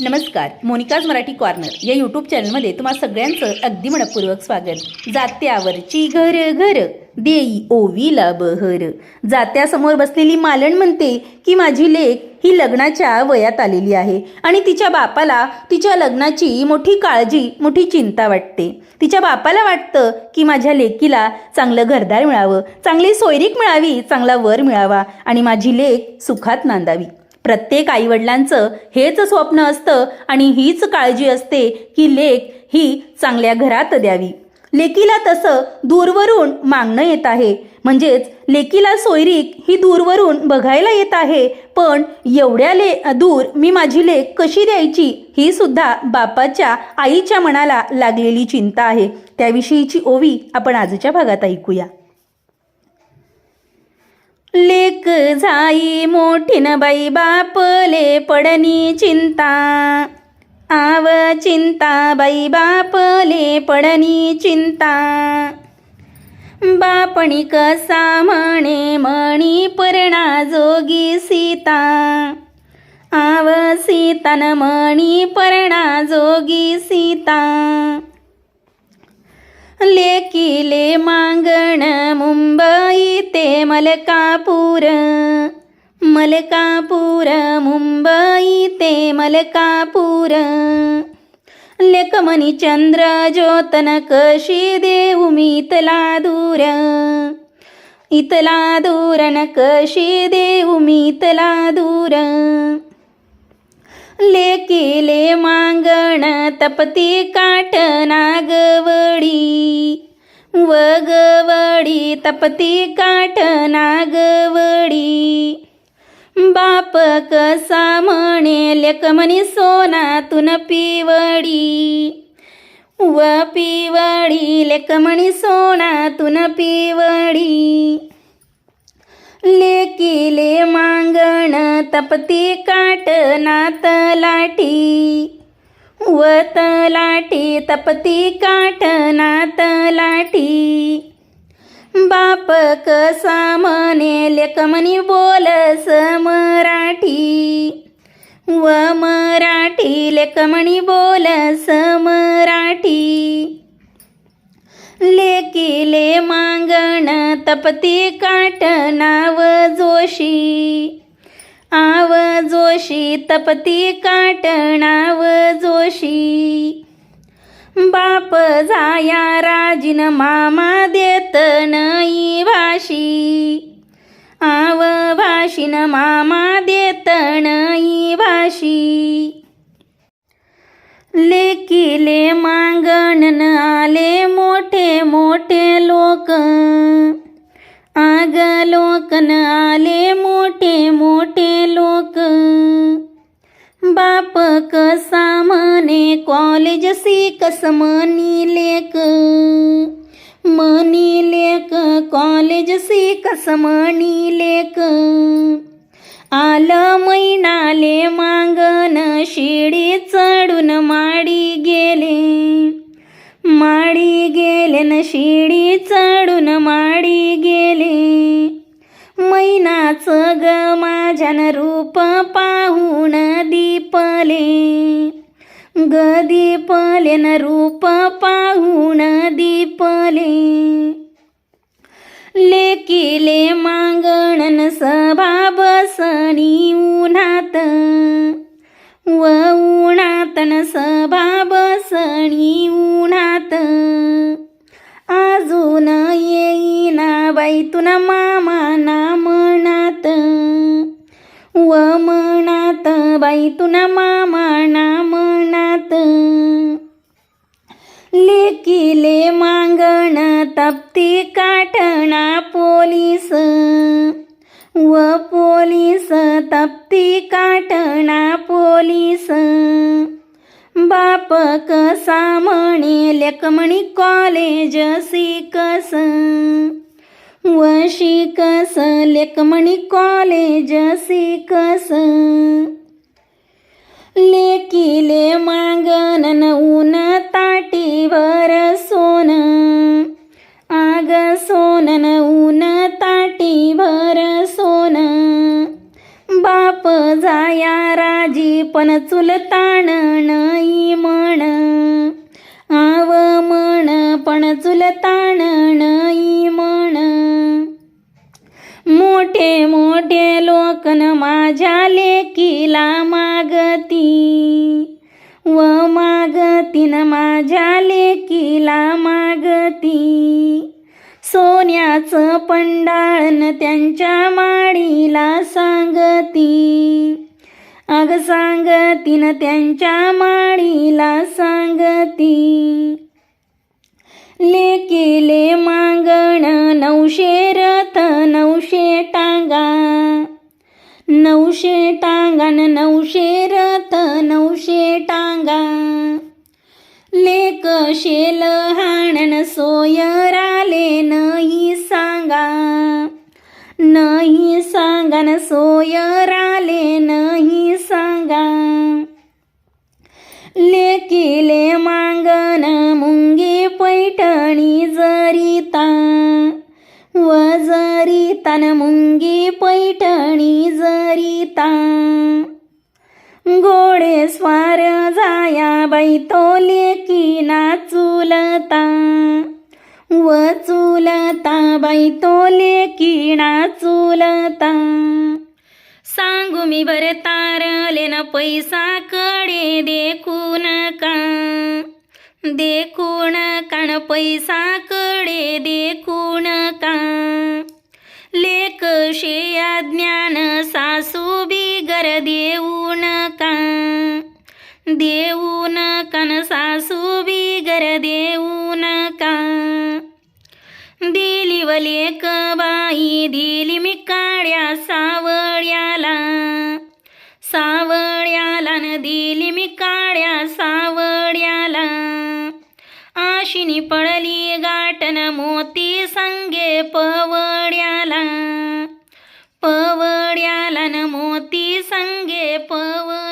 नमस्कार Monika's Marathi corner या YouTube चॅनलमध्ये तुम्हा सगळ्यांचं अगदी मनपूर्वक स्वागत. जात्यावरची घर घर देई ओवीला बहर. जात्यासमोर बसलेली मालण म्हणते की माझी लेख ही लग्नाच्या वयात आलेली आहे आणि तिच्या बापाला तिच्या लग्नाची मोठी काळजी मोठी चिंता वाटते. तिच्या बापाला वाटतं की माझ्या लेकीला चांगलं घरदार मिळावं चांगली सोयरीक मिळावी चांगला वर मिळावा आणि माझी लेख सुखात नांदावी. प्रत्येक आईवडिलांचं हेच स्वप्न असतं आणि हीच काळजी असते की लेख ही चांगल्या घरात द्यावी. लेकीला तसं दूरवरून मागणं येत आहे. म्हणजेच लेकीला सोयरीक ही दूरवरून बघायला येत आहे. पण एवढ्या ले दूर मी माझी लेख कशी द्यायची ही सुद्धा बापाच्या आईच्या मनाला लागलेली चिंता आहे. त्याविषयीची ओवी आपण आजच्या भागात ऐकूया. लेक झाई मोठीन बाई बापले पडनी चिंता. आव चिंता बाई बापले पडनी चिंता. बापणी कसा म्हणे मणी परणा जोगी सीता. आव सीतान मणी परणा जोगी सीता. लेकिले मांग मलकापूर मलकापूर मुंबई ते मलकापूर. लेकमणी चंद्र ज्योतन कशी देऊ मी इतला दूर? इतला दूरन कशी देऊ मी इतला दूर? लेकिले मांगण तपती काट नागवडी. वग तपती काट नागवडी. बाप कसा म्हणे लेकमनी सोनातून पिवडी. व पिवडी लेकमणी सोनातून पिवडी. लेकिले मांगण तपती काट नात लाटी. व लाटी तपती काट नात लाटी. बाप कसा म्हणे लेकमनी बोलस मराठी. व मराठी लेकमणी बोलस मराठी. लेकिले मांगण तपती काट नाव जोशी. आव जोशी तपती काट नाव जोशी. बाप जाया राजीन मामा देत नई भाशी आव भाषीन मामा देत नई भाषी लेकिले मांगण आले मोठे मोठे लोक. आग लोकन आले मोठे मोठे लोक. बाप कसा कॉलेज शिकस मनी लेक मनी लेक कॉलेज शिकस मनी लेक आलं मैनाले मांगन शिडी चढून माडी गेले. माडी गेले न शिडी चढून माडी गेले. मैनाचं ग माझ्यान रूप पाहून दीपले. ग दीपले न रूप पाहून दीपले. लेकिले मांगणन सभा बसणी उन्हात. व उन्हातन सभा बसणी उन्हात. अजून येईना बाई तुना मामा ना मनात. व मनात बाई तुना मामा ना किले मांगण तप्ती काटणा पोलीस. व पोलीस तप्ती काटणा पोलीस. बाप कसा म्हणे लेकमणी कॉलेज शिकस व शिकस लेकमणी कॉलेज शिकस लेकिले मागणन ऊन वर सोन आग सोनन ऊन ताटीवर सोन. बाप जाया राजी पण चुलताण नाही म्हण. आव म्हण पण चुलताण नाही म्हण. मोठे मोठे लोकन माझ्या लेकीला मागती. व मागतीन माझ्या लेकीला मागती. सोन्याचं पंडाळन त्यांच्या माडीला सांगती. अग सांगतीन त्यांच्या माडीला सांगती. लेकीले मागण नऊशे रथ नऊशे टांगा. नऊशे टांगान नऊशे रथ शेल हाणन सोयराले नाही सांगा. नाही सांगान सोयराले नाही सांगा. लेकीले मांगन मुंगी पैठणी जरीता. व जरीतान मुंगी पैठणी जरीता. गोडे स्वार जाया बैतोले तो ना चुलता. व चुलता बैतोले तो ना चुलता. सांगू मी बरं तारले न पैसा कडे देखून का? देखून काण पैसा कडे देखून का? लेक शेया ज्ञान सासू बिगर देऊन देऊ नका न सासू बिगर देऊ नका दिली वलेक बाई दिली मी काड्या सावळ्याला. सावळ्याला न दिली मी काड्या सावळ्याला. आशिनी पडली गाठन मोती संगे पवड्याला. पवड्याला न मोती संगे पव